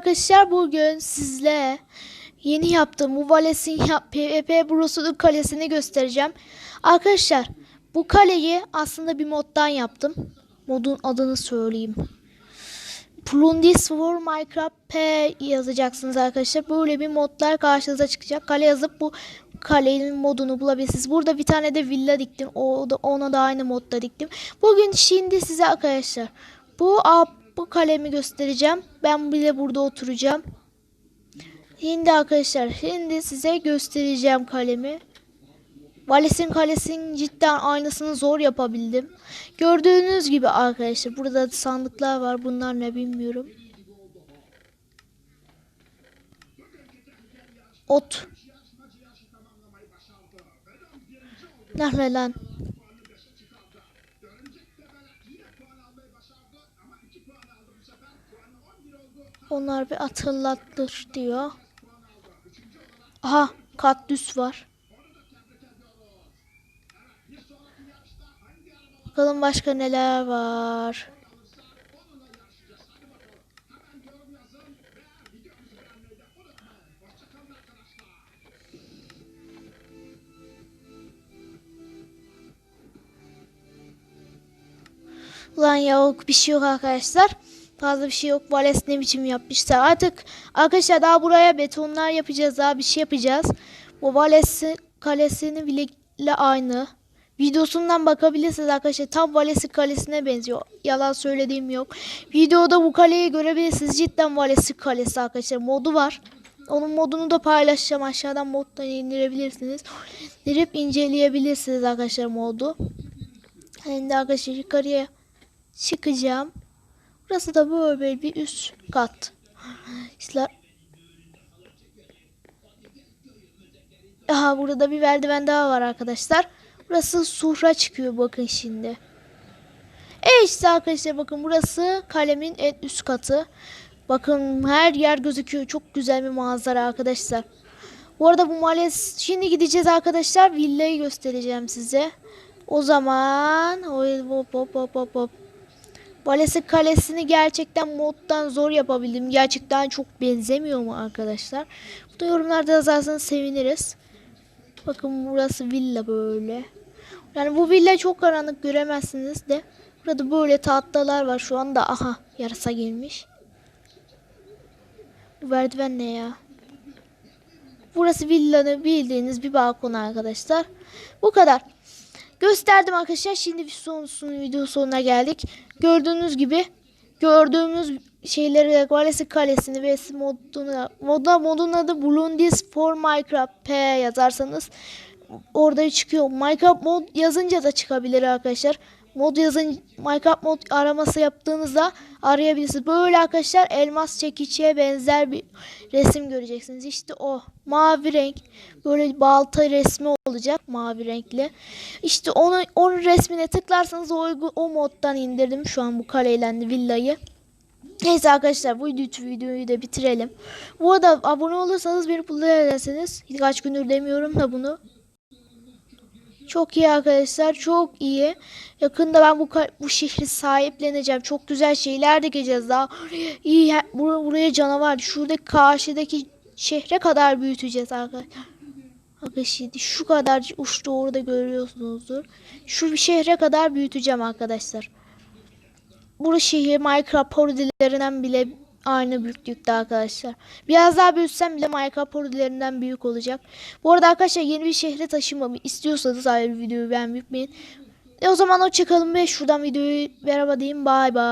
arkadaşlar bugün sizle yeni yaptığım bu Vales'in yap PvP Brosu'nun kalesini göstereceğim. Arkadaşlar bu kaleyi aslında bir moddan yaptım. Modun adını söyleyeyim. Plundis for Minecraft P yazacaksınız arkadaşlar. Böyle bir modlar karşınıza çıkacak. Kale yazıp bu kalenin modunu bulabilirsiniz. Burada bir tane de villa diktim. O da, ona da aynı modda diktim. Bugün şimdi size arkadaşlar bu bu kalemi göstereceğim. Ben bile burada oturacağım. Şimdi arkadaşlar şimdi size göstereceğim kalemi. Vales'in kalesinin cidden aynısını zor yapabildim. Gördüğünüz gibi arkadaşlar burada sandıklar var. Bunlar ne bilmiyorum. Ot. Ne lan? Onlar bir hatırlattır diyor. Aha kaktüs var. Bakalım başka neler var. Ulan yok bir şey yok arkadaşlar. Fazla bir şey yok. Vales ne biçim yapmışsa. Artık arkadaşlar daha buraya betonlar yapacağız. Daha bir şey yapacağız. Bu Vales'in kalesini bile aynı. Videosundan bakabilirsiniz arkadaşlar. Tam Vales'in kalesine benziyor. Yalan söylediğim yok. Videoda bu kaleyi görebilirsiniz. Cidden Vales'in kalesi arkadaşlar. Modu var. Onun modunu da paylaşacağım. Aşağıdan moddan indirebilirsiniz. İndirip inceleyebilirsiniz arkadaşlar modu. Şimdi arkadaşlar yukarıya çıkacağım. Burası da böyle bir üst kat. İşte Aha burada bir merdiven daha var arkadaşlar. Burası suhra çıkıyor bakın şimdi. E işte arkadaşlar bakın burası kalemin en üst katı. Bakın her yer gözüküyor. Çok güzel bir manzara arkadaşlar. Bu arada bu males şimdi gideceğiz arkadaşlar. Villayı göstereceğim size. O zaman hop hop hop hop hop. Valesi kalesini gerçekten moddan zor yapabildim. Gerçekten çok benzemiyor mu arkadaşlar? Bu da yorumlarda yazarsanız seviniriz. Bakın burası villa böyle. Yani bu villa çok karanlık göremezsiniz de. Burada böyle tahtalar var şu anda. Aha yarasa gelmiş. Bu merdiven ne ya? Burası villanın bildiğiniz bir balkon arkadaşlar. Bu kadar. Gösterdim arkadaşlar. Şimdi bir son, son video sonuna geldik. Gördüğünüz gibi gördüğümüz şeyleri Valesi Kalesi'ni ve modunu moda modun adı Blundis for Minecraft P yazarsanız orada çıkıyor. Minecraft mod yazınca da çıkabilir arkadaşlar. Mod yazın Minecraft mod araması yaptığınızda arayabilirsiniz. Böyle arkadaşlar elmas çekiçe benzer bir resim göreceksiniz. İşte o mavi renk böyle balta resmi olacak mavi renkli. İşte onu onun resmine tıklarsanız o, o moddan indirdim şu an bu kaleyle villayı. Neyse arkadaşlar bu videoyu da bitirelim. Bu arada abone olursanız beni mutlu edersiniz. Kaç gündür demiyorum da bunu. Çok iyi arkadaşlar. Çok iyi. Yakında ben bu bu şehri sahipleneceğim. Çok güzel şeyler dikeceğiz daha. İyi bur buraya canavar. Şuradaki karşıdaki şehre kadar büyüteceğiz arkadaşlar. Arkadaşlar şu kadar uçtu orada görüyorsunuzdur. Şu bir şehre kadar büyüteceğim arkadaşlar. Bu şehir Minecraft parodilerinden bile aynı büyüklükte arkadaşlar. Biraz daha büyütsem bile Minecraft parodilerinden büyük olacak. Bu arada arkadaşlar yeni bir şehre taşınmamı istiyorsanız ayrı videoyu beğenmeyi unutmayın. E o zaman hoşçakalın ve şuradan videoyu merhaba diyeyim. Bay bay.